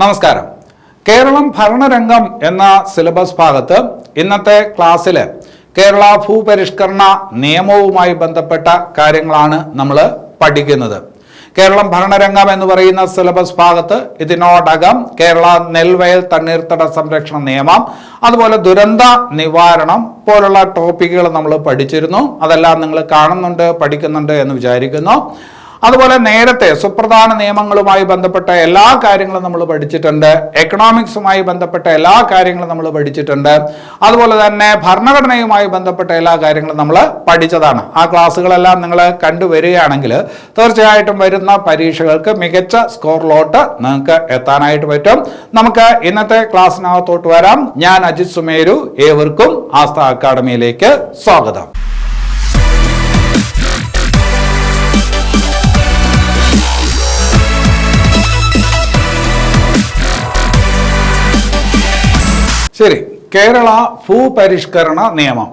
നമസ്കാരം. കേരളം ഭരണരംഗം എന്ന സിലബസ് ഭാഗത്ത് ഇന്നത്തെ ക്ലാസ്സിൽ കേരള ഭൂപരിഷ്കരണ നിയമവുമായി ബന്ധപ്പെട്ട കാര്യങ്ങളാണ് നമ്മൾ പഠിക്കുന്നത്. കേരളം ഭരണരംഗം എന്ന് പറയുന്ന സിലബസ് ഭാഗത്ത് ഇതിനോടകം കേരള നെൽവയൽ തണ്ണീർത്തട സംരക്ഷണ നിയമം അതുപോലെ ദുരന്ത നിവാരണം പോലുള്ള ടോപ്പിക്കുകൾ നമ്മൾ പഠിച്ചിരുന്നു. അതെല്ലാം നിങ്ങൾ കാണുന്നുണ്ട് പഠിക്കുന്നുണ്ട് എന്ന് വിചാരിക്കുന്നു. അതുപോലെ നേരത്തെ സുപ്രധാന നിയമങ്ങളുമായി ബന്ധപ്പെട്ട എല്ലാ കാര്യങ്ങളും നമ്മൾ പഠിച്ചിട്ടുണ്ട്. എക്കണോമിക്സുമായി ബന്ധപ്പെട്ട എല്ലാ കാര്യങ്ങളും നമ്മൾ പഠിച്ചിട്ടുണ്ട്. അതുപോലെ തന്നെ ഭരണഘടനയുമായി ബന്ധപ്പെട്ട എല്ലാ കാര്യങ്ങളും നമ്മൾ പഠിച്ചതാണ്. ആ ക്ലാസ്സുകളെല്ലാം നിങ്ങൾ കണ്ടുവരികയാണെങ്കിൽ തീർച്ചയായിട്ടും വരുന്ന പരീക്ഷകൾക്ക് മികച്ച സ്കോറിലോട്ട് നിങ്ങൾക്ക് എത്താനായിട്ട് പറ്റും. നമുക്ക് ഇന്നത്തെ ക്ലാസ്സിനകത്തോട്ട് വരാം. ഞാൻ അജിത് സുമേരു ഏവർക്കും ആസ്ഥ അക്കാഡമിയിലേക്ക് സ്വാഗതം. ശരി കേരള ഭൂപരിഷ്കരണ നിയമം.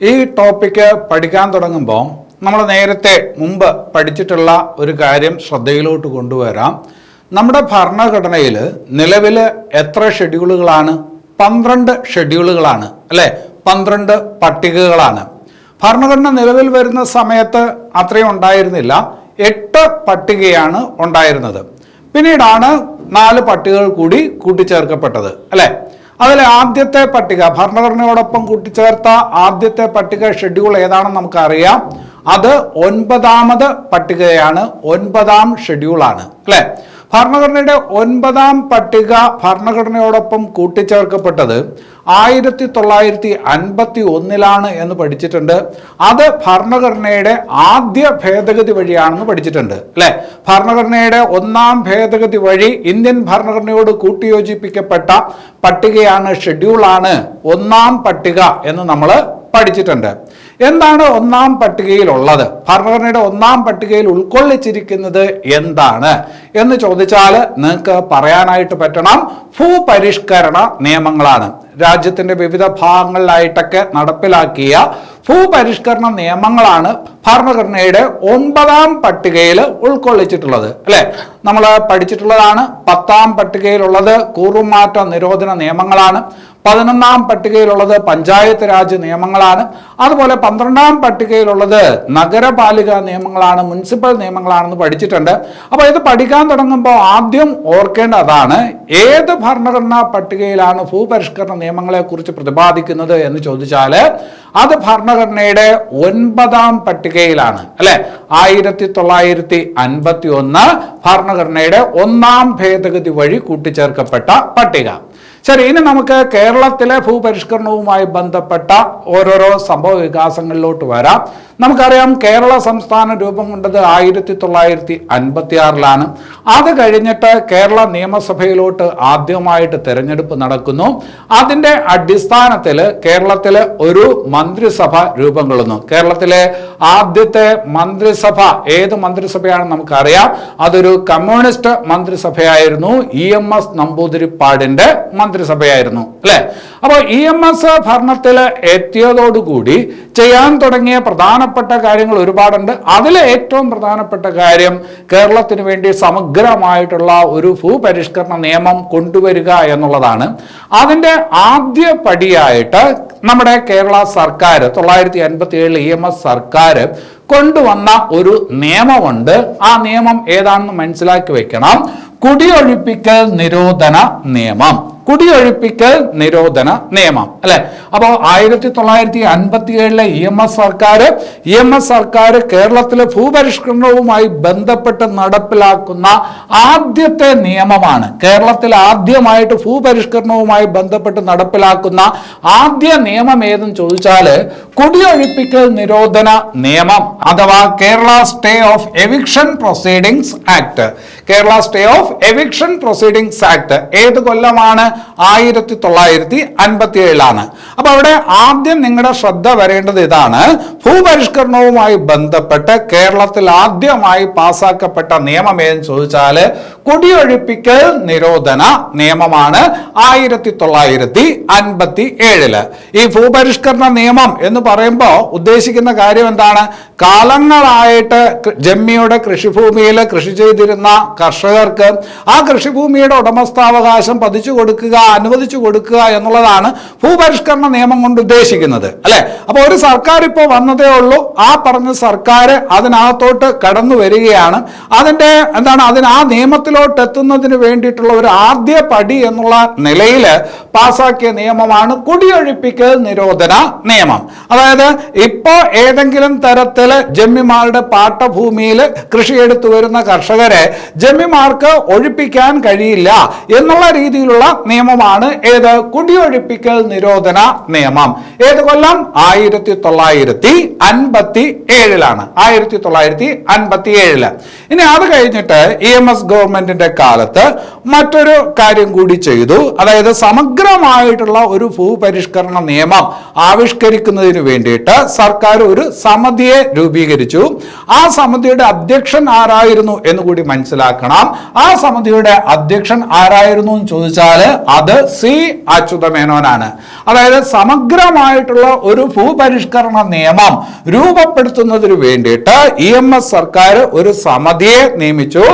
ഈ ടോപ്പിക്ക് പഠിക്കാൻ തുടങ്ങുമ്പോൾ നമ്മൾ നേരത്തെ മുമ്പ് പഠിച്ചിട്ടുള്ള ഒരു കാര്യം ശ്രദ്ധയിലോട്ട് കൊണ്ടുവരാം. നമ്മുടെ ഭരണഘടനയിൽ നിലവിൽ എത്ര ഷെഡ്യൂളുകളാണ് പന്ത്രണ്ട് ഷെഡ്യൂളുകളാണ് അല്ലേ? പന്ത്രണ്ട് പട്ടികകളാണ്. ഭരണഘടന നിലവിൽ വരുന്ന സമയത്ത് അത്രയും ഉണ്ടായിരുന്നില്ല. എട്ട് പട്ടികയാണ് ഉണ്ടായിരുന്നത്. പിന്നീടാണ് നാല് പട്ടികകൾ കൂടി കൂട്ടിച്ചേർക്കപ്പെട്ടത് അല്ലേ? അതിലെ ആദ്യത്തെ പട്ടിക ഭരണഘടനയോടൊപ്പം കൂട്ടിച്ചേർത്ത ആദ്യത്തെ പട്ടിക ഷെഡ്യൂൾ ഏതാണെന്ന് നമുക്കറിയാം. അത് ഒൻപതാമത് പട്ടികയാണ് ഒൻപതാം ഷെഡ്യൂളാണ്. അല്ലേ? ഭരണഘടനയുടെ ഒൻപതാം പട്ടിക ഭരണഘടനയോടൊപ്പം കൂട്ടിച്ചേർക്കപ്പെട്ടത് ആയിരത്തി തൊള്ളായിരത്തി അൻപത്തി ഒന്നിലാണ് എന്ന് പഠിച്ചിട്ടുണ്ട്. അത് ഭരണഘടനയുടെ ആദ്യ ഭേദഗതി വഴിയാണെന്ന് പഠിച്ചിട്ടുണ്ട് അല്ലെ? ഭരണഘടനയുടെ ഒന്നാം ഭേദഗതി വഴി ഇന്ത്യൻ ഭരണഘടനയോട് കൂട്ടിയോജിപ്പിക്കപ്പെട്ട പട്ടികയാണ് ഷെഡ്യൂളാണ് ഒന്നാം പട്ടിക എന്ന് നമ്മൾ പഠിച്ചിട്ടുണ്ട്. എന്താണ് ഒന്നാം പട്ടികയിൽ ഉള്ളത് ഭരണഘടനയുടെ ഒന്നാം പട്ടികയിൽ ഉൾക്കൊള്ളിച്ചിരിക്കുന്നത് എന്താണ്? എന്ന് ചോദിച്ചാൽ നിങ്ങൾക്ക് പറയാനായിട്ട് പറ്റണം. ഭൂപരിഷ്കരണ നിയമങ്ങളാണ്. രാജ്യത്തിന്റെ വിവിധ ഭാഗങ്ങളിലായിട്ടൊക്കെ നടപ്പിലാക്കിയ ഭൂപരിഷ്കരണ നിയമങ്ങളാണ് ഭരണഘടനയുടെ ഒൻപതാം പട്ടികയിൽ ഉൾക്കൊള്ളിച്ചിട്ടുള്ളത്. അല്ലെ? നമ്മൾ പഠിച്ചിട്ടുള്ളതാണ് പത്താം പട്ടികയിലുള്ളത് കൂറുമാറ്റ നിരോധന നിയമങ്ങളാണ്. പതിനൊന്നാം പട്ടികയിലുള്ളത് പഞ്ചായത്ത് രാജ് നിയമങ്ങളാണ്. അതുപോലെ പന്ത്രണ്ടാം പട്ടികയിലുള്ളത് നഗരപാലിക നിയമങ്ങളാണ് മുനിസിപ്പൽ നിയമങ്ങളാണെന്ന് പഠിച്ചിട്ടുണ്ട്. അപ്പോൾ ഇത് പഠിക്കാൻ തുടങ്ങുമ്പോൾ ആദ്യം ഓർക്കേണ്ട അതാണ് ഏത് ഭരണഘടനാ പട്ടികയിലാണ് ഭൂപരിഷ്കരണ നിയമങ്ങളെ കുറിച്ച് പ്രതിപാദിക്കുന്നത് എന്ന് ചോദിച്ചാൽ അത് ഭരണഘടനയുടെ ഒൻപതാം പട്ടികയിലാണ് അല്ലെ? ആയിരത്തി തൊള്ളായിരത്തി അൻപത്തി ഒന്ന് ഭരണഘടനയുടെ ഒന്നാം ഭേദഗതി വഴി കൂട്ടിച്ചേർക്കപ്പെട്ട പട്ടിക. ശരി ഇനി നമുക്ക് കേരളത്തിലെ ഭൂപരിഷ്കരണവുമായി ബന്ധപ്പെട്ട ഓരോരോ സംഭവ വികാസങ്ങളിലോട്ട് വരാം. നമുക്കറിയാം കേരള സംസ്ഥാന രൂപം കൊണ്ടത് ആയിരത്തി തൊള്ളായിരത്തി അൻപത്തി ആറിലാണ് അത് കഴിഞ്ഞിട്ട് കേരള നിയമസഭയിലോട്ട് ആദ്യമായിട്ട് തെരഞ്ഞെടുപ്പ് നടക്കുന്നു. അതിന്റെ അടിസ്ഥാനത്തിൽ കേരളത്തിലെ ഒരു മന്ത്രിസഭ രൂപം കൊള്ളുന്നു കേരളത്തിലെ ആദ്യത്തെ മന്ത്രിസഭ ഏത് മന്ത്രിസഭയാണെന്ന് നമുക്കറിയാം. അതൊരു കമ്മ്യൂണിസ്റ്റ് മന്ത്രിസഭയായിരുന്നു. ഇ എം എസ് നമ്പൂതിരിപ്പാടിന്റെ മന്ത്രിസഭയായിരുന്നു. അല്ലേ? അപ്പോൾ ഇ എം എസ് ഭരണത്തിൽ എത്തിയതോടുകൂടി ചെയ്യാൻ തുടങ്ങിയ പ്രധാനപ്പെട്ട കാര്യങ്ങൾ ഒരുപാടുണ്ട്. അതിലെ ഏറ്റവും പ്രധാനപ്പെട്ട കാര്യം കേരളത്തിന് വേണ്ടി സമഗ്രമായിട്ടുള്ള ഒരു ഭൂപരിഷ്കരണ നിയമം കൊണ്ടുവരിക എന്നുള്ളതാണ്. അതിന്റെ ആദ്യ പടിയായിട്ട് നമ്മുടെ കേരള സർക്കാർ തൊള്ളായിരത്തി അൻപത്തി ഏഴിൽ ഇ എം എസ് സർക്കാർ കൊണ്ടുവന്ന ഒരു നിയമമുണ്ട്. ആ നിയമം ഏതാണെന്ന് മനസ്സിലാക്കി വെക്കണം. കുടിയൊഴിപ്പിക്കൽ നിരോധന നിയമം. കുടിയൊഴിപ്പിക്കൽ നിരോധന നിയമം. അല്ലെ? അപ്പോൾ ആയിരത്തി തൊള്ളായിരത്തി അൻപത്തി ഏഴിലെ ഇ എം എസ് സർക്കാർ ഇ എം എസ് സർക്കാർ കേരളത്തിലെ ഭൂപരിഷ്കരണവുമായി ബന്ധപ്പെട്ട് നടപ്പിലാക്കുന്ന ആദ്യത്തെ നിയമമാണ്. കേരളത്തിൽ ആദ്യമായിട്ട് ഭൂപരിഷ്കരണവുമായി ബന്ധപ്പെട്ട് നടപ്പിലാക്കുന്ന ആദ്യ നിയമം ഏതെന്ന് ചോദിച്ചാൽ കുടിയൊഴിപ്പിക്കൽ നിരോധന നിയമം. അഥവാ Kerala stay of eviction proceedings act. Kerala stay of eviction proceedings act. ഏത് കൊല്ലമാണ്? ആയിരത്തി തൊള്ളായിരത്തി അൻപത്തി ഏഴിലാണ് അപ്പൊ അവിടെ ആദ്യം നിങ്ങളുടെ ശ്രദ്ധ വരേണ്ടത് ഇതാണ്. ഭൂപരിഷ്കരണവുമായി ബന്ധപ്പെട്ട് കേരളത്തിൽ ആദ്യമായി പാസാക്കപ്പെട്ട നിയമം ഏതെന്ന് ചോദിച്ചാൽ കുടിയൊഴിപ്പിക്കൽ നിരോധന നിയമമാണ് ആയിരത്തി തൊള്ളായിരത്തി അൻപത്തി ഏഴിൽ ഈ ഭൂപരിഷ്കരണ നിയമം എന്ന് പറയുമ്പോൾ ഉദ്ദേശിക്കുന്ന കാര്യം എന്താണ്? കാലങ്ങളായിട്ട് ജമ്മിയുടെ കൃഷിഭൂമിയിൽ കൃഷി ചെയ്തിരുന്ന കർഷകർക്ക് ആ കൃഷിഭൂമിയുടെ ഉടമസ്ഥാവകാശം പതിച്ചു കൊടുക്കുക അനുവദിച്ചു കൊടുക്കുക എന്നുള്ളതാണ് ഭൂപരിഷ്കരണ നിയമം കൊണ്ട് ഉദ്ദേശിക്കുന്നത്. അല്ലെ? അപ്പോൾ ഒരു സർക്കാർ ഇപ്പോൾ വന്നതേ ഉള്ളൂ. ആ പറഞ്ഞ സർക്കാർ അതിനകത്തോട്ട് കടന്നു വരികയാണ്. അതിന്റെ എന്താണ്? അതിന് ആ നിയമത്തിലോട്ട് എത്തുന്നതിന് വേണ്ടിയിട്ടുള്ള ഒരു ആദ്യ പടി എന്നുള്ള നിലയിൽ പാസാക്കിയ നിയമമാണ് കുടിയൊഴിപ്പിക്കൽ നിരോധന നിയമം. അതായത് ഇപ്പോൾ ഏതെങ്കിലും തരത്തിൽ ജമ്മിമാരുടെ പാട്ടഭൂമിയിൽ കൃഷിയെടുത്തു വരുന്ന കർഷകരെ ജമ്മിമാർക്ക് ഒഴിപ്പിക്കാൻ കഴിയില്ല എന്നുള്ള രീതിയിലുള്ള നിയമമാണ് ഏത്? കുടിയൊഴിപ്പിക്കൽ നിരോധന നിയമം. ഏത് കൊല്ലം? ആയിരത്തി തൊള്ളായിരത്തി അൻപത്തി ഏഴിലാണ് ആയിരത്തി തൊള്ളായിരത്തി അൻപത്തി ഏഴിൽ ഇനി അത് കഴിഞ്ഞിട്ട് ഇ എം എസ് ഗവൺമെന്റിന്റെ കാലത്ത് മറ്റൊരു കാര്യം കൂടി ചെയ്തു. അതായത് സമഗ്രമായിട്ടുള്ള ഒരു ഭൂപരിഷ്കരണ നിയമം ആവിഷ്കരിക്കുന്നതിന് വേണ്ടിയിട്ട് സർക്കാർ ഒരു സമിതിയെ രൂപീകരിച്ചു. ആ സമിതിയുടെ അധ്യക്ഷൻ ആരായിരുന്നു എന്ന് കൂടി മനസ്സിലാക്കണം ആ സമിതിയുടെ അധ്യക്ഷൻ ആരായിരുന്നു എന്ന് ചോദിച്ചാൽ അത് സി അച്യുതമേനോനാണ്. അതായത് സമഗ്രമായിട്ടുള്ള ഒരു ഭൂപരിഷ്കരണ നിയമം രൂപപ്പെടുത്തുന്നതിന് വേണ്ടിയിട്ട് ഇ എം എസ് സർക്കാർ ഒരു സമിതിയെ നിയമിച്ചു.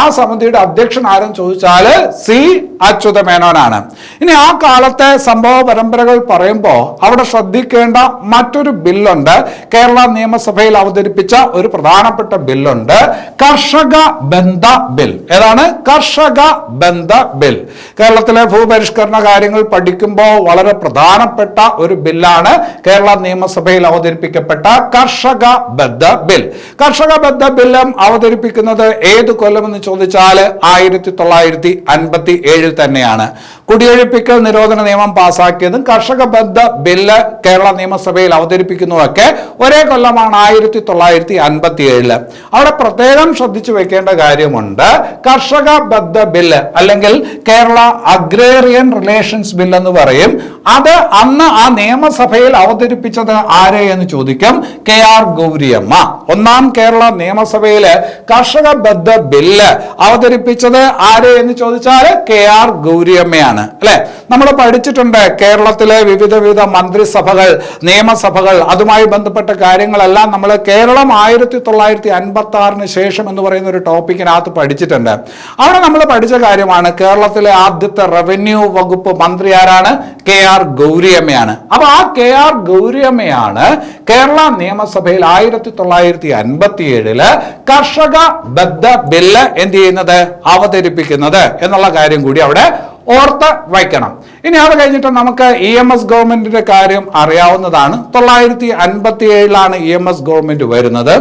ആ സമിതിയുടെ അധ്യക്ഷൻ ആരും ചോദിച്ചാൽ സി അച്യുതമേനോനാണ്. ഇനി ആ കാലത്തെ സംഭവ പരമ്പരകൾ പറയുമ്പോൾ അവിടെ ശ്രദ്ധിക്കേണ്ട മറ്റൊരു ബില്ലുണ്ട്. കേരള നിയമസഭയിൽ അവതരിപ്പിച്ച ഒരു പ്രധാനപ്പെട്ട ബില്ലുണ്ട്. കർഷക ബന്ധ ബിൽ. ഏതാണ്? കർഷക ബന്ധ ബിൽ. കേരളത്തിലെ ഭൂപരിഷ്കരണ കാര്യങ്ങൾ പഠിക്കുമ്പോൾ വളരെ പ്രധാനപ്പെട്ട ഒരു ബില്ലാണ് കേരള നിയമസഭയിൽ അവതരിപ്പിക്കപ്പെട്ട കർഷക ബന്ധ ബിൽ. കർഷക ബന്ധ ബില്ലും അവതരിപ്പിക്കുന്നത് ഏത് കൊല്ലമെന്ന് ചോദിച്ചാൽ ആയിരത്തി തൊള്ളായിരത്തി അൻപത്തി ഏഴിൽ തന്നെയാണ്. കുടിയൊഴിപ്പിക്കൽ നിരോധന നിയമം പാസാക്കിയതും കർഷക ബന്ധ ബില്ല് കേരള നിയമസഭയിൽ അവതരിപ്പിക്കുന്നതൊക്കെ ഒരേ കൊല്ലമാണ് ആയിരത്തി തൊള്ളായിരത്തി അൻപത്തി ഏഴിൽ അവിടെ പ്രത്യേകം ശ്രദ്ധിച്ചു വെക്കേണ്ട കാര്യമുണ്ട്. കർഷക ബദ്ധ ബില്ല് അല്ലെങ്കിൽ കേരള അഗ്രേറിയൻ റിലേഷൻസ് ബില്ല് എന്ന് പറയും. അത് അന്ന് ആ നിയമസഭയിൽ അവതരിപ്പിച്ചത് ആരെ എന്ന് ചോദിക്കും. K R Gouriamma. ഒന്നാം കേരള നിയമസഭയിൽ കർഷക ബദ്ധ ബില്ല് അവതരിപ്പിച്ചത് ആരെ എന്ന് ചോദിച്ചാൽ കെ ആർ ഗൗരിയമ്മയാണ്. അല്ലെ? നമ്മൾ പഠിച്ചിട്ടുണ്ട് കേരളത്തിലെ വിവിധ വിവിധ മന്ത്രിസഭകൾ നിയമസഭകൾ അതുമായി ബന്ധപ്പെട്ട കാര്യങ്ങളെല്ലാം നമ്മൾ കേരളം ആയിരത്തി തൊള്ളായിരത്തി അൻപത്തി ആറിന് ശേഷം എന്ന് പറയുന്ന ഒരു ടോപ്പിക്കിനകത്ത് പഠിച്ചിട്ടുണ്ട്. അവിടെ നമ്മൾ പഠിച്ച കാര്യമാണ് കേരളത്തിലെ ആദ്യത്തെ റവന്യൂ വകുപ്പ് മന്ത്രി ആരാണ്? കെ ആർ ഗൗരിയമ്മയാണ്. അപ്പൊ ആ കെ ആർ ഗൗരിയമ്മയാണ് കേരള നിയമസഭയിൽ ആയിരത്തി തൊള്ളായിരത്തി അൻപത്തി ഏഴിൽ കർഷക ബദ്ധ ബില്ല് എന്ത് ചെയ്യുന്നത്? അവതരിപ്പിക്കുന്നത്. എന്നുള്ള കാര്യം കൂടി അവിടെ ഓർത്ത് വയ്ക്കണം. ഇനി അത് കഴിഞ്ഞിട്ട് നമുക്ക് ഇ എം എസ് ഗവൺമെന്റിന്റെ കാര്യം അറിയാവുന്നതാണ്. തൊള്ളായിരത്തി അൻപത്തി ഏഴിലാണ് ഇ എം എസ് ഗവൺമെന്റ് വരുന്നത്.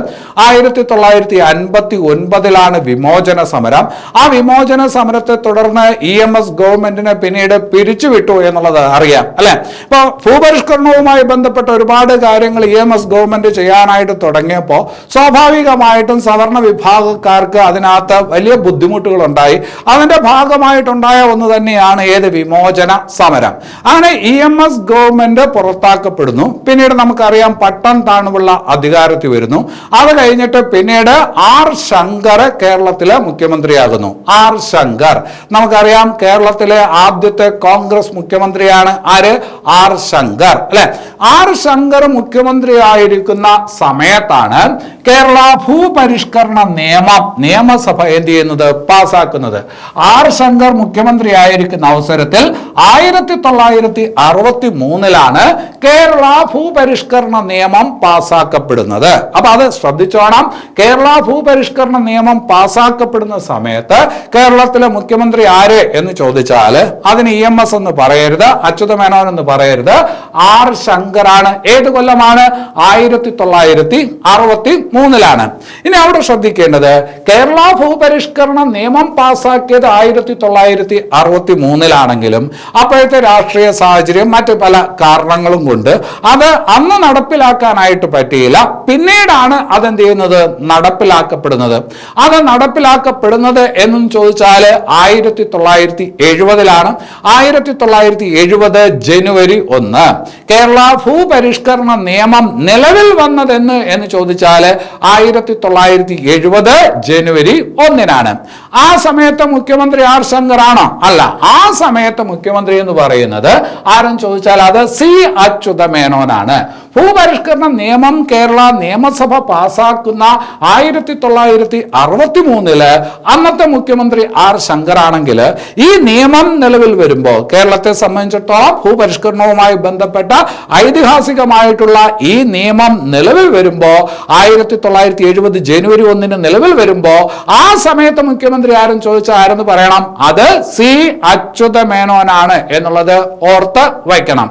ആയിരത്തി തൊള്ളായിരത്തി അൻപത്തി ഒൻപതിലാണ് വിമോചന സമരം. ആ വിമോചന സമരത്തെ തുടർന്ന് ഇ എം എസ് ഗവൺമെന്റിനെ പിന്നീട് പിരിച്ചുവിട്ടു എന്നുള്ളത് അറിയാം അല്ലെ? ഇപ്പൊ ഭൂപരിഷ്കരണവുമായി ബന്ധപ്പെട്ട ഒരുപാട് കാര്യങ്ങൾ ഇ എം എസ് ഗവൺമെന്റ് ചെയ്യാനായിട്ട് തുടങ്ങിയപ്പോൾ സ്വാഭാവികമായിട്ടും സവർണ വിഭാഗക്കാർക്ക് അതിനകത്ത് വലിയ ബുദ്ധിമുട്ടുകൾ ഉണ്ടായി അതിന്റെ ഭാഗമായിട്ടുണ്ടായ ഒന്ന് തന്നെയാണ് ഏത് വിമോചന സമരം. അങ്ങനെ ഇ എം എസ് ഗവൺമെന്റ് പുറത്താക്കപ്പെടുന്നു. പിന്നീട് നമുക്കറിയാം പട്ടം താണുള്ള അധികാരത്തിൽ വരുന്നു. അത് കഴിഞ്ഞിട്ട് പിന്നീട് ആർ ശങ്കർ കേരളത്തിലെ മുഖ്യമന്ത്രിയാകുന്നു. ആർ ശങ്കർ. നമുക്കറിയാം കേരളത്തിലെ ആദ്യത്തെ കോൺഗ്രസ് മുഖ്യമന്ത്രിയാണ് ആര്? ആർ ശങ്കർ. അല്ലെ? ആർ ശങ്കർ മുഖ്യമന്ത്രിയായിരിക്കുന്ന സമയത്താണ് കേരള ഭൂപരിഷ്കരണ നിയമം നിയമസഭ എന്ത് ചെയ്യുന്നത്? പാസ്സാക്കുന്നത് ആർ ശങ്കർ മുഖ്യമന്ത്രിയായിരിക്കുന്ന അവസരത്തിൽ ആയിരത്തി തൊള്ളായിരത്തി അറുപത്തി മൂന്നിലാണ് കേരള ഭൂപരിഷ്കരണ നിയമം പാസ്സാക്കപ്പെടുന്നത് അപ്പൊ അത് ശ്രദ്ധിച്ചോണം കേരള ഭൂപരിഷ്കരണ നിയമം പാസാക്കപ്പെടുന്ന സമയത്ത് കേരളത്തിലെ മുഖ്യമന്ത്രി ആര് എന്ന് ചോദിച്ചാൽ അതിന് ഇ എം എസ് എന്ന് പറയരുത് അച്യുത മേനോൻ എന്ന് പറയരുത്. ആർ ശങ്കറാണ്. ഏത് കൊല്ലമാണ്? ആയിരത്തി തൊള്ളായിരത്തി അറുപത്തി മൂന്നിലാണ് ഇനി അവിടെ ശ്രദ്ധിക്കേണ്ടത് കേരള ഭൂപരിഷ്കരണ നിയമം പാസ്സാക്കിയത് ആയിരത്തി തൊള്ളായിരത്തി അറുപത്തി മൂന്നിലാണെങ്കിലും അപ്പോഴത്തെ രാഷ്ട്രീയ സാഹചര്യം മറ്റ് പല കാരണങ്ങളും കൊണ്ട് അത് അന്ന് നടപ്പിലാക്കാനായിട്ട് പറ്റിയില്ല. പിന്നീടാണ് അതെന്ത് ചെയ്യുന്നത്? നടപ്പിലാക്കപ്പെടുന്നത്. അത് നടപ്പിലാക്കപ്പെടുന്നത് എന്നും ചോദിച്ചാൽ ആയിരത്തി തൊള്ളായിരത്തി എഴുപതിലാണ് ആയിരത്തി തൊള്ളായിരത്തി എഴുപത് ജനുവരി ഒന്ന്. കേരള ഭൂപരിഷ്കരണ നിയമം നിലവിൽ വന്നതെന്ന് എന്ന് ചോദിച്ചാൽ ആയിരത്തി തൊള്ളായിരത്തി എഴുപത് ജനുവരി ഒന്നിനാണ്. ആ സമയത്ത് മുഖ്യമന്ത്രി ആർ ശങ്കർ ആണോ അല്ല ആ സമയത്ത് മുഖ്യമന്ത്രി എന്ന് പറയുന്നത്? ആരും ചോദിച്ചാൽ അത് സി അച്യുത മേനോനാണ് ഭൂപരിഷ്കരണ നിയമം കേരള നിയമസഭ പാസാക്കുന്ന ആയിരത്തി തൊള്ളായിരത്തി അറുപത്തി മൂന്നിൽ അന്നത്തെ മുഖ്യമന്ത്രി ആർ ശങ്കറാണെങ്കിൽ ഈ നിയമം നിലവിൽ വരുമ്പോൾ കേരളത്തെ സംബന്ധിച്ചിടത്തോളം ഭൂപരിഷ്കരണവുമായി ബന്ധപ്പെട്ട ഐതിഹാസികമായിട്ടുള്ള ഈ നിയമം നിലവിൽ വരുമ്പോൾ ആയിരത്തി തൊള്ളായിരത്തി എഴുപത് ജനുവരി ഒന്നിന് നിലവിൽ വരുമ്പോൾ ആ സമയത്ത് മുഖ്യമന്ത്രി ആരും ചോദിച്ചാൽ ആരെന്ന് പറയണം? അത് സി അച്യുത മേനോനാണ് എന്നുള്ളത് ഓർത്ത് വയ്ക്കണം.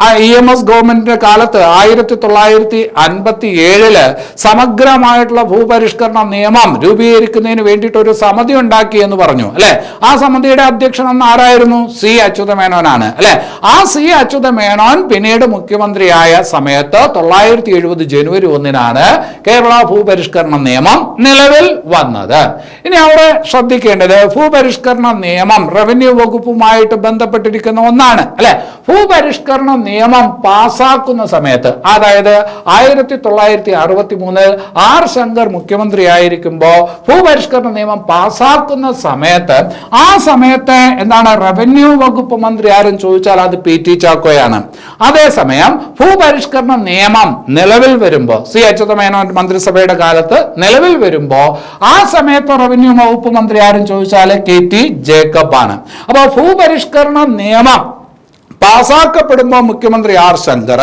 ആ ഇ എം എസ് ഗവൺമെന്റിന്റെ കാലത്ത് ആയിരത്തി തൊള്ളായിരത്തി അൻപത്തി ഏഴിൽ സമഗ്രമായിട്ടുള്ള ഭൂപരിഷ്കരണ നിയമം രൂപീകരിക്കുന്നതിന് വേണ്ടിയിട്ട് ഒരു സമിതി ഉണ്ടാക്കി എന്ന് പറഞ്ഞു. അല്ലെ? ആ സമിതിയുടെ അധ്യക്ഷൻ എന്ന് ആരായിരുന്നു? സി അച്യുത മേനോനാണ് അല്ലെ? ആ സി അച്യുത മേനോൻ പിന്നീട് മുഖ്യമന്ത്രിയായ സമയത്ത് തൊള്ളായിരത്തി എഴുപത് ജനുവരി ഒന്നിനാണ് കേരള ഭൂപരിഷ്കരണ നിയമം നിലവിൽ വന്നത്. ഇനി അവിടെ ശ്രദ്ധിക്കേണ്ടത് ഭൂപരിഷ്കരണ നിയമം റവന്യൂ വകുപ്പുമായിട്ട് ബന്ധപ്പെട്ടിരിക്കുന്ന ഒന്നാണ് അല്ലെ? ഭൂപരിഷ്കരണ നിയമം പാസാക്കുന്ന സമയത്ത് അതായത് ആയിരത്തി തൊള്ളായിരത്തി അറുപത്തി മൂന്നിൽ ആർ ശങ്കർ മുഖ്യമന്ത്രി ആയിരിക്കുമ്പോൾ ഭൂപരിഷ്കരണ നിയമം പാസാക്കുന്ന സമയത്ത് ആ സമയത്തെ എന്താണ് റവന്യൂ വകുപ്പ് മന്ത്രി ആരും ചോദിച്ചാൽ അത് പി ടി ചാക്കോയാണ്. അതേസമയം ഭൂപരിഷ്കരണ നിയമം നിലവിൽ വരുമ്പോൾ സി അച്യുതമേനോൻ മന്ത്രിസഭയുടെ കാലത്ത് നിലവിൽ വരുമ്പോൾ ആ സമയത്ത് റവന്യൂ വകുപ്പ് മന്ത്രി ആരും ചോദിച്ചാൽ കെ ടി ജേക്കബ് ആണ് അപ്പോൾ ഭൂപരിഷ്കരണ നിയമം പാസാക്കപ്പെടുമ്പോൾ മുഖ്യമന്ത്രി ആർ ശങ്കർ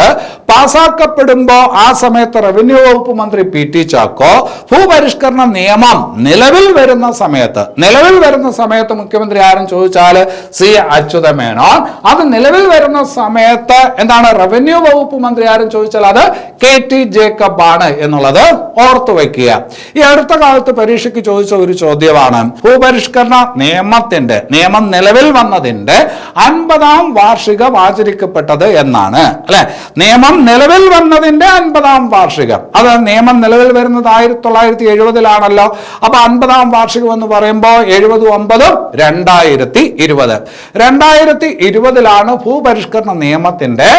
പാസാക്കപ്പെടുമ്പോൾ ആ സമയത്ത് റവന്യൂ വകുപ്പ് മന്ത്രി പി ടി ചാക്കോ ഭൂപരിഷ്കരണ നിയമം നിലവിൽ വരുന്ന സമയത്ത് നിലവിൽ വരുന്ന സമയത്ത് മുഖ്യമന്ത്രി ആരും ചോദിച്ചാൽ സി അച്യുത മേനോൻ അത് നിലവിൽ വരുന്ന സമയത്ത് എന്താണ് റവന്യൂ വകുപ്പ് മന്ത്രി ആരും ചോദിച്ചാൽ അത് കെ ടി ജേക്കബ് ആണ് എന്നുള്ളത് ഓർത്തു വയ്ക്കുക ഈ അടുത്ത കാലത്ത് പരീക്ഷയ്ക്ക് ചോദിച്ച ഒരു ചോദ്യമാണ് ഭൂപരിഷ്കരണ നിയമത്തിന്റെ നിയമം നിലവിൽ വന്നതിന്റെ അൻപതാം വാർഷികം ആചരിക്കപ്പെട്ടത് എന്നാണ് അല്ലെ? നിയമം നിലവിൽ വന്നതിന്റെ അൻപതാം വാർഷികം. അത് നിയമം നിലവിൽ വരുന്നത് ആയിരത്തി തൊള്ളായിരത്തി എഴുപതിലാണല്ലോ. അപ്പൊ അൻപതാം വാർഷികം എന്ന് പറയുമ്പോൾ എഴുപത് ഒമ്പതും രണ്ടായിരത്തി ഇരുപത്. രണ്ടായിരത്തി ഇരുപതിലാണ് ഭൂപരിഷ്കരണ നിയമത്തിന്റെ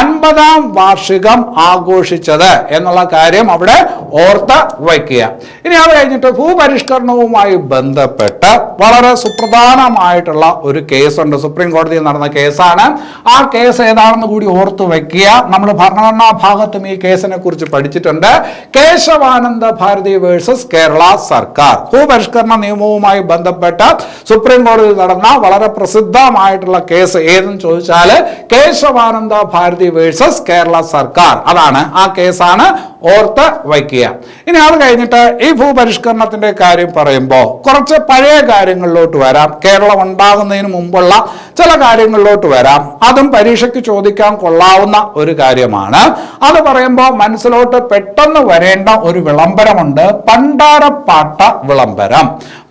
അൻപതാം വാർഷികം ആഘോഷിച്ചത് എന്നുള്ള കാര്യം അവിടെ ഓർത്ത് വയ്ക്കുക. ഇനി അത് കഴിഞ്ഞിട്ട് ഭൂപരിഷ്കരണവുമായി ബന്ധപ്പെട്ട് വളരെ സുപ്രധാനമായിട്ടുള്ള ഒരു കേസുണ്ട്. സുപ്രീം കോടതിയിൽ നടന്ന കേസാണ്. ആ കേസ് ഏതാണെന്ന് കൂടി ഓർത്തു വെക്കുക. നമ്മൾ ഭരണഘടനാ ഭാഗത്തും ഈ കേസിനെ കുറിച്ച് പഠിച്ചിട്ടുണ്ട്. കേശവാനന്ദ ഭാരതി വേഴ്സസ് കേരള സർക്കാർ. ഭൂപരിഷ്കരണ നിയമവുമായി ബന്ധപ്പെട്ട് സുപ്രീം കോടതിയിൽ നടന്ന വളരെ പ്രസിദ്ധമായിട്ടുള്ള കേസ് ഏതെന്ന് ചോദിച്ചാൽ കേശവാനന്ദ ഭാരതി വേഴ്സസ് കേരള സർക്കാർ. അതാണ് ആ കേസാണ് ഓർത്ത് വയ്ക്കുക. ഇനി അത് കഴിഞ്ഞിട്ട് ഈ ഭൂപരിഷ്കരണത്തിന്റെ കാര്യം പറയുമ്പോൾ കുറച്ച് പഴയ കാര്യങ്ങളിലോട്ട് വരാം. കേരളം ഉണ്ടാകുന്നതിന് മുമ്പുള്ള ചില കാര്യങ്ങളിലോട്ട് വരാം. അതും പരീക്ഷയ്ക്ക് ചോദിക്കാൻ കൊള്ളാവുന്ന ഒരു കാര്യമാണ്. അത് പറയുമ്പോൾ മനസ്സിലോട്ട് പെട്ടെന്ന് വരേണ്ട ഒരു വിളംബരമുണ്ട്. പണ്ടാരപ്പാട്ട വിളംബരം.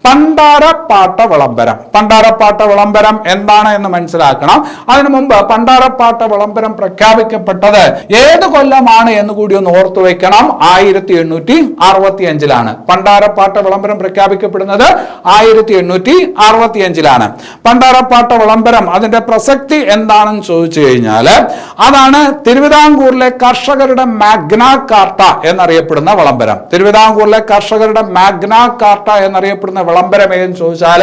പണ്ടാരപ്പാട്ട വിളംബരം പണ്ടാരപ്പാട്ട വിളംബരം എന്താണ് എന്ന് മനസ്സിലാക്കണം. അതിനു മുമ്പ് പണ്ടാരപ്പാട്ട വിളംബരം പ്രഖ്യാപിക്കപ്പെട്ടത് ഏത് കൊല്ലമാണ് എന്ന് കൂടി ഒന്ന് ഓർത്തു വെക്കണം. ആയിരത്തി എണ്ണൂറ്റി അറുപത്തി അഞ്ചിലാണ് പണ്ടാരപ്പാട്ട വിളംബരം പ്രഖ്യാപിക്കപ്പെടുന്നത്. ആയിരത്തി എണ്ണൂറ്റി അറുപത്തി അഞ്ചിലാണ് പണ്ടാരപ്പാട്ട വിളംബരം അതിന്റെ പ്രസക്തി എന്താണെന്ന് ചോദിച്ചു കഴിഞ്ഞാൽ അതാണ് തിരുവിതാംകൂറിലെ കർഷകരുടെ മാഗ്ന കാർട്ട എന്നറിയപ്പെടുന്ന വിളംബരം. തിരുവിതാംകൂറിലെ കർഷകരുടെ മാഗ്ന കാർട്ട എന്നറിയപ്പെടുന്ന വിളംബരം ഏതെന്ന് ചോദിച്ചാൽ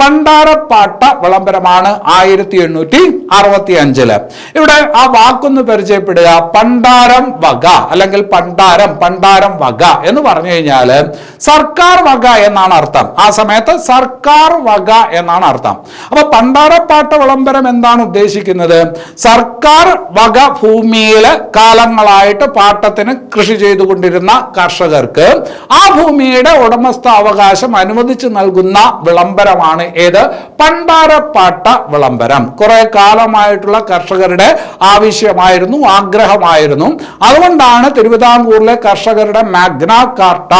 പണ്ടാരപ്പാട്ട വിളംബരമാണ് ആയിരത്തി എണ്ണൂറ്റി അറുപത്തി അഞ്ചിൽ ഇവിടെ ആ വാക്കൊന്ന് പരിചയപ്പെടുക. പണ്ടാരം വക അല്ലെങ്കിൽ പണ്ടാരം പണ്ടാരം വക എന്ന് പറഞ്ഞു കഴിഞ്ഞാൽ സർക്കാർ വക എന്നാണ് അർത്ഥം. ആ സമയത്ത് സർക്കാർ വക എന്നാണ് അർത്ഥം. അപ്പൊ പണ്ടാരപ്പാട്ട വിളംബരം എന്താണ് ഉദ്ദേശിക്കുന്നത്? സർക്കാർ വക ഭൂമിയിൽ കാലങ്ങളായിട്ട് പാട്ടത്തിന് കൃഷി ചെയ്തുകൊണ്ടിരുന്ന കർഷകർക്ക് ആ ഭൂമിയുടെ ഉടമസ്ഥാവകാശം അനുവദിച്ചു നൽകുന്ന വിളംബരമാണ് ഏത്? പണ്ടാരപ്പാട്ട വിളംബരം. കുറെ കാലമായിട്ടുള്ള കർഷകരുടെ ആവശ്യമായിരുന്നു ആഗ്രഹമായിരുന്നു. അതുകൊണ്ടാണ് തിരുവിതാംകൂറിലെ കർഷകരുടെ മാഗ്ന കാർട്ട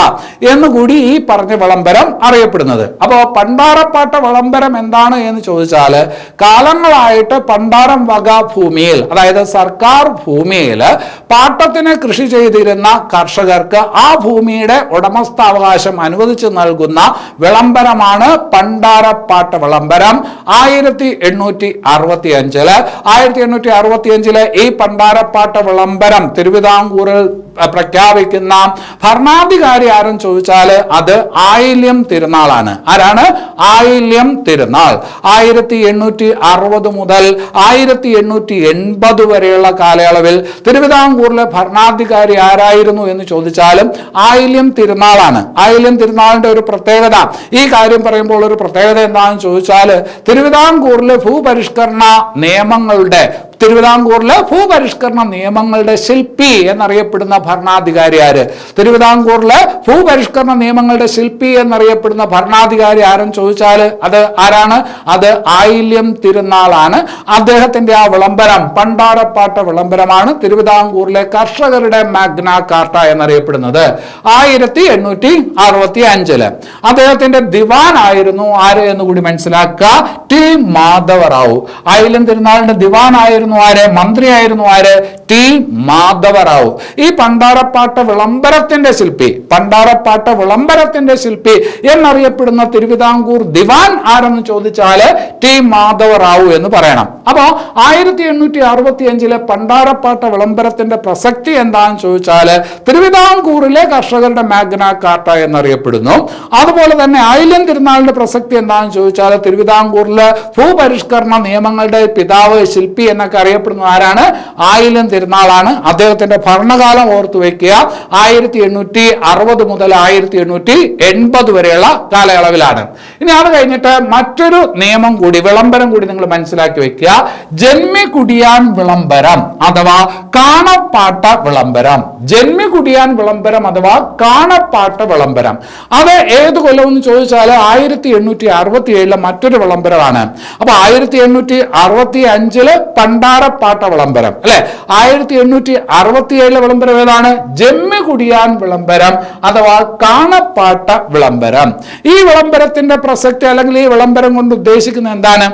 എന്നുകൂടി ഈ പറഞ്ഞ വിളംബരം അറിയപ്പെടുന്നത്. അപ്പോൾ പണ്ടാരപ്പാട്ട വിളംബരം എന്താണ് എന്ന് ചോദിച്ചാൽ കാലങ്ങളായിട്ട് പണ്ടാരം വക ഭൂമിയിൽ അതായത് സർക്കാർ ഭൂമിയിൽ പാട്ടത്തിന് കൃഷി ചെയ്തിരുന്ന കർഷകർക്ക് ആ ഭൂമിയുടെ ഉടമസ്ഥാവകാശം അനുവദിച്ചു നൽകുന്ന വിളംബരമാണ് പണ്ടാരപ്പാട്ട് വിളംബരം. ആയിരത്തി എണ്ണൂറ്റി അറുപത്തി അഞ്ചിൽ ആയിരത്തി എണ്ണൂറ്റി അറുപത്തി അഞ്ചിൽ ഈ പണ്ടാരപ്പാട്ട് വിളംബരം തിരുവിതാംകൂറിൽ പ്രഖ്യാപിക്കുന്ന ഭരണാധികാരി ആരും ചോദിച്ചാൽ അത് ആയില്യം തിരുനാളാണ്. ആരാണ്? ആയില്യം തിരുനാൾ. ആയിരത്തി എണ്ണൂറ്റി അറുപത് മുതൽ ആയിരത്തി എണ്ണൂറ്റി എൺപത് വരെയുള്ള കാലയളവിൽ തിരുവിതാംകൂറിലെ ഭരണാധികാരി ആരായിരുന്നു എന്ന് ചോദിച്ചാലും ആയില്യം തിരുനാളാണ്. ആയില്യം തിരുനാളിന്റെ ഒരു പ്രത്യേകത ഈ കാര്യം പറയുമ്പോൾ ഒരു പ്രത്യേകത എന്താണെന്ന് ചോദിച്ചാൽ തിരുവിതാംകൂറിലെ ഭൂപരിഷ്കരണ നിയമങ്ങളുടെ തിരുവിതാംകൂറിലെ ഭൂപരിഷ്കരണ നിയമങ്ങളുടെ ശില്പി എന്നറിയപ്പെടുന്ന ഭരണാധികാരി ആര്? തിരുവിതാംകൂറിലെ ഭൂപരിഷ്കരണ നിയമങ്ങളുടെ ശില്പി എന്നറിയപ്പെടുന്ന ഭരണാധികാരി ആരും ചോദിച്ചാൽ അത് ആരാണ്? അത് ആയില്യം തിരുനാളാണ്. അദ്ദേഹത്തിന്റെ ആ വിളംബരം പണ്ടാരപ്പാട്ട വിളംബരമാണ് തിരുവിതാംകൂറിലെ കർഷകരുടെ മാഗ്ന കാർട്ട എന്നറിയപ്പെടുന്നത്. ആയിരത്തി എണ്ണൂറ്റി അറുപത്തി അഞ്ചിൽ അദ്ദേഹത്തിന്റെ ദിവാനായിരുന്നു ആര് എന്ന് കൂടി മനസ്സിലാക്കുക ടി മാധവറാവു ആയില്യം തിരുനാളിന്റെ ദിവാനായിരുന്നു ആര്? മന്ത്രിയായിരുന്നു ആര്? ടി മാധവറാവു. ഈ പണ്ടാരപ്പാട്ട വിളംബരത്തിന്റെ ശില്പി പണ്ടാരപ്പാട്ട വിളംബരത്തിന്റെ ശില്പി എന്നറിയപ്പെടുന്ന തിരുവിതാംകൂർ ദിവാൻ ആരെന്ന് ചോദിച്ചാൽ ടി മാധവറാവു എന്ന് പറയണം. അപ്പോ ആയിരത്തി എണ്ണൂറ്റി അറുപത്തി അഞ്ചിലെ പണ്ടാരപ്പാട്ട വിളംബരത്തിന്റെ പ്രസക്തി എന്താണെന്ന് ചോദിച്ചാൽ തിരുവിതാംകൂറിലെ കർഷകരുടെ മാഗ്ന കാർട്ട എന്നറിയപ്പെടുന്നു. അതുപോലെ തന്നെ ആയില്യം തിരുനാളിന്റെ പ്രസക്തി എന്താണെന്ന് ചോദിച്ചാൽ തിരുവിതാംകൂറിലെ ഭൂപരിഷ്കരണ നിയമങ്ങളുടെ പിതാവ് ശില്പി എന്നൊക്കെ അറിയപ്പെടുന്ന ആരാണ്? ആയിലം തിരുനാളാണ് അദ്ദേഹത്തിന്റെ ഭരണകാലം ഓർത്തു വയ്ക്കുക ആയിരത്തി എണ്ണൂറ്റി അറുപത് മുതൽ ആയിരത്തി എണ്ണൂറ്റി എൺപത് വരെയുള്ള കാലയളവിലാണ്. ഇനി അത് കഴിഞ്ഞിട്ട് മറ്റൊരു നിയമം കൂടി വിളംബരം കൂടി നിങ്ങൾ മനസ്സിലാക്കി വെക്കുക. ജന്മി കുടിയാൻ വിളംബരം അഥവാ കാണപ്പാട്ട വിളംബരം. ജന്മി കുടിയാൻ വിളംബരം അഥവാ കാണപ്പാട്ട വിളംബരം. അത് ഏത് കൊല്ലം എന്ന് ചോദിച്ചാൽ ആയിരത്തി എണ്ണൂറ്റി അറുപത്തി ഏഴിലെ മറ്റൊരു വിളംബരമാണ്. അപ്പൊ ആയിരത്തി എണ്ണൂറ്റി അറുപത്തി അഞ്ചിൽ പണ്ടാരപ്പാട്ട വിളംബരം അല്ലെ? ആയിരത്തി എണ്ണൂറ്റി അറുപത്തി ഏഴിലെ വിളംബരം ഏതാണ്? ജമ്മി കുടിയാൻ വിളംബരം അഥവാ കാണപ്പാട്ട വിളംബരം. ഈ വിളംബരത്തിന്റെ പ്രസക്തി അല്ലെങ്കിൽ ഈ വിളംബരം കൊണ്ട് ഉദ്ദേശിക്കുന്നത് എന്താണ്?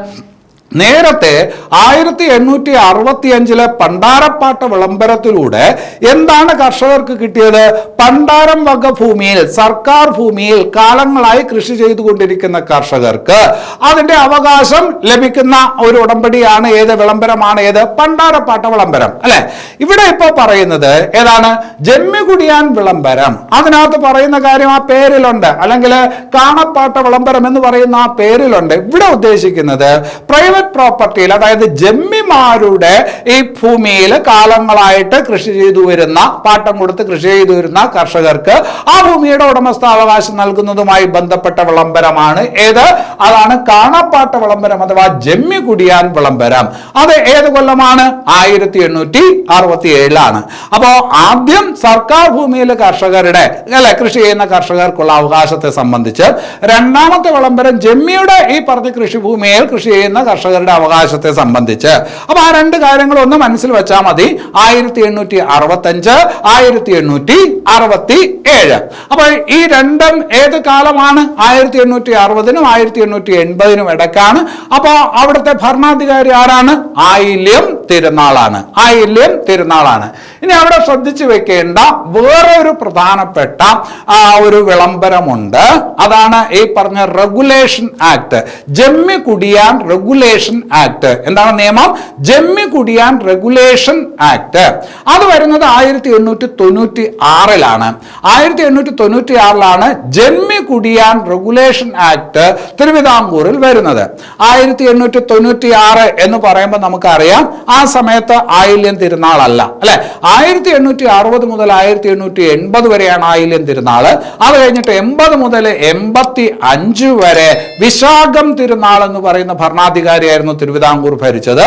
നേരത്തെ ആയിരത്തി എണ്ണൂറ്റി അറുപത്തി അഞ്ചിലെ പണ്ടാരപ്പാട്ട വിളംബരത്തിലൂടെ എന്താണ് കർഷകർക്ക് കിട്ടിയത്? പണ്ടാരം വക ഭൂമിയിൽ സർക്കാർ ഭൂമിയിൽ കാലങ്ങളായി കൃഷി ചെയ്തുകൊണ്ടിരിക്കുന്ന കർഷകർക്ക് അതിന്റെ അവകാശം ലഭിക്കുന്ന ഒരു ഉടമ്പടിയാണ് ഏത്? വിളംബരമാണ് ഏത്? പണ്ടാരപ്പാട്ട വിളംബരം അല്ലെ? ഇവിടെ ഇപ്പോൾ പറയുന്നത് ഏതാണ്? ജമ്മികുടിയാൻ വിളംബരം. അതിനകത്ത് പറയുന്ന കാര്യം ആ പേരിലുണ്ട്. അല്ലെങ്കിൽ കാണപ്പാട്ട വിളംബരം എന്ന് പറയുന്ന ആ പേരിലുണ്ട്. ഇവിടെ ഉദ്ദേശിക്കുന്നത് പ്രൈവറ്റ് പ്രോപ്പർട്ടിയിൽ അതായത് ജമ്മിമാരുടെ ഈ ഭൂമിയിൽ കാലങ്ങളായിട്ട് കൃഷി ചെയ്തു വരുന്ന പാട്ടം കൊടുത്ത് കൃഷി ചെയ്തു വരുന്ന കർഷകർക്ക് ആ ഭൂമിയുടെ ഉടമസ്ഥാവകാശം നൽകുന്നതുമായി ബന്ധപ്പെട്ട വിളംബരമാണ് ഏത്? അതാണ് കാണപ്പാട്ട വിളംബരം അഥവാ ജമ്മി കുടിയാൻ വിളംബരം. അത് ഏത് കൊല്ലമാണ്? ആയിരത്തി എണ്ണൂറ്റി അറുപത്തി ഏഴിലാണ് അപ്പോ ആദ്യം സർക്കാർ ഭൂമിയിൽ കർഷകരുടെ അല്ലെ കൃഷി ചെയ്യുന്ന കർഷകർക്കുള്ള അവകാശത്തെ സംബന്ധിച്ച് രണ്ടാമത്തെ വിളംബരം ജമ്മിയുടെ ഈ പറഞ്ഞ കൃഷിഭൂമിയിൽ കൃഷി ചെയ്യുന്ന കർഷകരുടെ അവകാശത്തെ സംബന്ധിച്ച്. അപ്പൊ ആ രണ്ട് കാര്യങ്ങൾ ഒന്ന് മനസ്സിൽ വെച്ചാൽ മതി. ആയിരത്തി എണ്ണൂറ്റി അറുപത്തി അഞ്ച് ആയിരത്തി എണ്ണൂറ്റി അറുപത്തി ഏഴ് അപ്പൊ ഈ രണ്ടും ഏത് കാലമാണ്? ആയിരത്തി എണ്ണൂറ്റി അറുപതിനും ആയിരത്തി എണ്ണൂറ്റി എൺപതിനും ഇടക്കാണ് അപ്പോൾ അവിടുത്തെ ഭരണാധികാരി ആരാണ്? ആയില്യം തിരുനാളാണ്. ആയില്യം തിരുനാളാണ്. ഇനി അവിടെ ശ്രദ്ധിച്ചു വെക്കേണ്ട വേറെ ഒരു പ്രധാനപ്പെട്ട ആ, ഒരു വിളംബരമുണ്ട്. അതാണ് ഈ പറഞ്ഞ റെഗുലേഷൻ ആക്ട്. ജമ്മി കുടിയാൻ റെഗുലേഷൻ ആക്ട്. എന്താണ് നിയമം? ജമ്മി കുടിയാൻ റെഗുലേഷൻ ആക്ട്. അത് വരുന്നത് ആയിരത്തി എണ്ണൂറ്റി തൊണ്ണൂറ്റി ആറിലാണ് ആയിരത്തി എണ്ണൂറ്റി തൊണ്ണൂറ്റി ആറിലാണ് ജമ്മി കുടിയാൻ റെഗുലേഷൻ ആക്ട് തിരുവിതാംകൂറിൽ വരുന്നത്. ആയിരത്തി എണ്ണൂറ്റി തൊണ്ണൂറ്റി ആറ് എന്ന് പറയുമ്പോൾ നമുക്കറിയാം ആ സമയത്ത് ആയില്യം തിരുനാളല്ല അല്ലെ? ആയിരത്തി എണ്ണൂറ്റി അറുപത് മുതൽ ആയിരത്തി എണ്ണൂറ്റി എൺപത് വരെയാണ് ആയില്യം തിരുനാൾ അത് കഴിഞ്ഞിട്ട് എൺപത് മുതൽ എൺപത്തി അഞ്ച് വരെ വിശാഖം തിരുനാൾ എന്ന് പറയുന്ന ഭരണാധികാരിയായിരുന്നു തിരുവിതാംകൂർ ഭരിച്ചത്.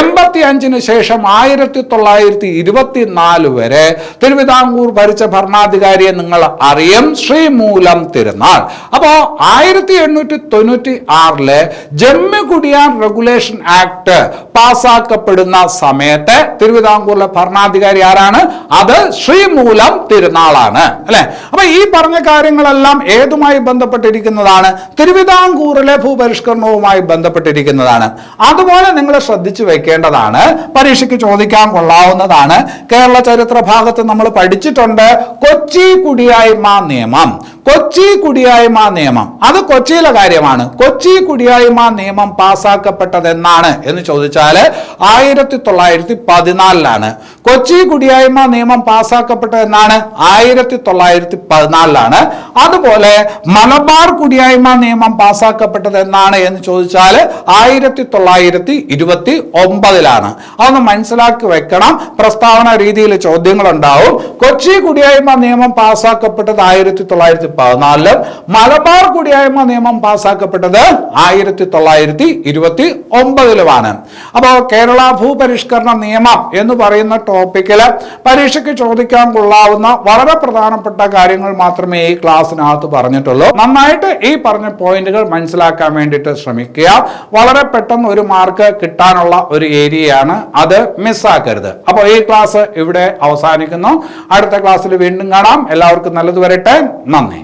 എൺപത്തി അഞ്ചിന് ശേഷം ആയിരത്തി തൊള്ളായിരത്തി ഇരുപത്തി നാല് വരെ തിരുവിതാംകൂർ ഭരിച്ച ഭരണാധികാരിയെ നിങ്ങൾ അറിയും ശ്രീമൂലം തിരുനാൾ. അപ്പോ ആയിരത്തി എണ്ണൂറ്റി തൊണ്ണൂറ്റി ആറിലെ ജമ്മു കുടിയാൻ റെഗുലേഷൻ ആക്ട് പാസ്സാക്കപ്പെടുന്ന സമയത്ത് തിരുവിതാംകൂറിലെ ഭരണാധികാരി ആരാണ്? അത് ശ്രീമൂലം തിരുനാളാണ്. അല്ലെ? അപ്പൊ ഈ പറഞ്ഞ കാര്യങ്ങളെല്ലാം ഏതുമായി ബന്ധപ്പെട്ടിരിക്കുന്നതാണ്? തിരുവിതാംകൂറിലെ ഭൂപരിഷ്കരണവുമായി ബന്ധപ്പെട്ടിരിക്കുന്നതാണ്. അതുപോലെ നിങ്ങൾ ശ്രദ്ധിച്ചു വെക്കേണ്ടതാണ് പരീക്ഷയ്ക്ക് ചോദിക്കാൻ കൊള്ളാവുന്നതാണ്. കേരള ചരിത്ര ഭാഗത്ത് നമ്മൾ പഠിച്ചിട്ടുണ്ട് കൊച്ചി കുടിയായ്മ നിയമം. കൊച്ചി കുടിയായ്മ നിയമം. അത് കൊച്ചിയിലെ കാര്യമാണ്. കൊച്ചി കുടിയായ്മ നിയമം പാസ്സാക്കപ്പെട്ടത് എന്നാണ് എന്ന് ചോദിച്ചാൽ ആയിരത്തി തൊള്ളായിരത്തി പതിനാലിലാണ് കൊച്ചി കുടിയായ്മ നിയമം പാസ്സാക്കപ്പെട്ടത് എന്നാണ് ആയിരത്തി തൊള്ളായിരത്തി പതിനാലിലാണ് അതുപോലെ മലബാർ കുടിയായ്മ നിയമം പാസ്സാക്കപ്പെട്ടത് എന്നാണ് എന്ന് ചോദിച്ചാൽ ആയിരത്തി തൊള്ളായിരത്തി ഇരുപത്തി ഒമ്പതിലാണ് അതൊന്ന് മനസ്സിലാക്കി വെക്കണം. പ്രസ്താവന രീതിയിൽ ചോദ്യങ്ങൾ ഉണ്ടാവും കൊച്ചി കുടിയായ്മ നിയമം പാസ്സാക്കപ്പെട്ടത് ആയിരത്തി തൊള്ളായിരത്തി പതിനാലിലും മലബാർ കുടിയായ്മ നിയമം പാസ്സാക്കപ്പെട്ടത് ആയിരത്തി തൊള്ളായിരത്തി ഇരുപത്തി ഒമ്പതിലുമാണ് അപ്പോൾ കേരള ഭൂപരിഷ്കരണ നിയമം എന്ന് പറയുന്ന ടോപ്പിക്കിൽ പരീക്ഷയ്ക്ക് ചോദിക്കാൻ കൊള്ളാവുന്ന വളരെ പ്രധാനപ്പെട്ട കാര്യങ്ങൾ മാത്രമേ ഈ ക്ലാസ്സിനകത്ത് പറഞ്ഞിട്ടുള്ളൂ. നന്നായിട്ട് ഈ പറഞ്ഞ പോയിന്റുകൾ മനസ്സിലാക്കാൻ വേണ്ടിയിട്ട് ശ്രമിക്കുക. വളരെ പെട്ടെന്ന് ഒരു മാർക്ക് കിട്ടാനുള്ള ഒരു ഏരിയയാണ് അത് മിസ്സാക്കരുത് അപ്പോൾ ഈ ക്ലാസ് ഇവിടെ അവസാനിക്കുന്നു. അടുത്ത ക്ലാസ്സിൽ വീണ്ടും കാണാം. എല്ലാവർക്കും നല്ലത് വരട്ടെ നന്ദി.